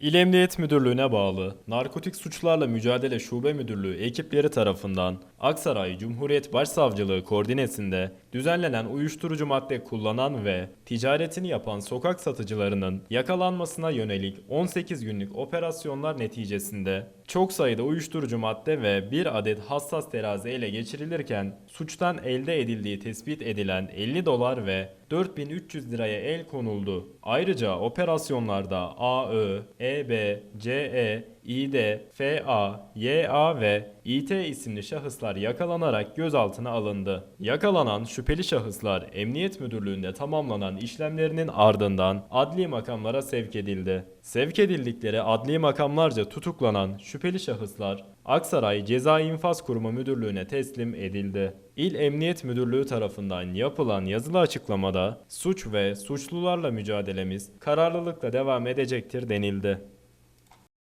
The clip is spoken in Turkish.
İl Emniyet Müdürlüğü'ne bağlı Narkotik Suçlarla Mücadele Şube Müdürlüğü ekipleri tarafından Aksaray Cumhuriyet Başsavcılığı koordinesinde düzenlenen uyuşturucu madde kullanan ve ticaretini yapan sokak satıcılarının yakalanmasına yönelik 18 günlük operasyonlar neticesinde çok sayıda uyuşturucu madde ve bir adet hassas terazi ele geçirilirken suçtan elde edildiği tespit edilen 50 dolar ve 4300 liraya el konuldu. Ayrıca operasyonlarda AÖ, EB, CE, İD, FA, YA ve İT isimli şahıslar yakalanarak gözaltına alındı. Yakalanan şüpheli şahıslar Emniyet Müdürlüğü'nde tamamlanan işlemlerinin ardından adli makamlara sevk edildi. Sevk edildikleri adli makamlarca tutuklanan şüpheli şahıslar Aksaray Ceza İnfaz Kurumu Müdürlüğü'ne teslim edildi. İl Emniyet Müdürlüğü tarafından yapılan yazılı açıklamada suç ve suçlularla mücadelemiz kararlılıkla devam edecektir denildi.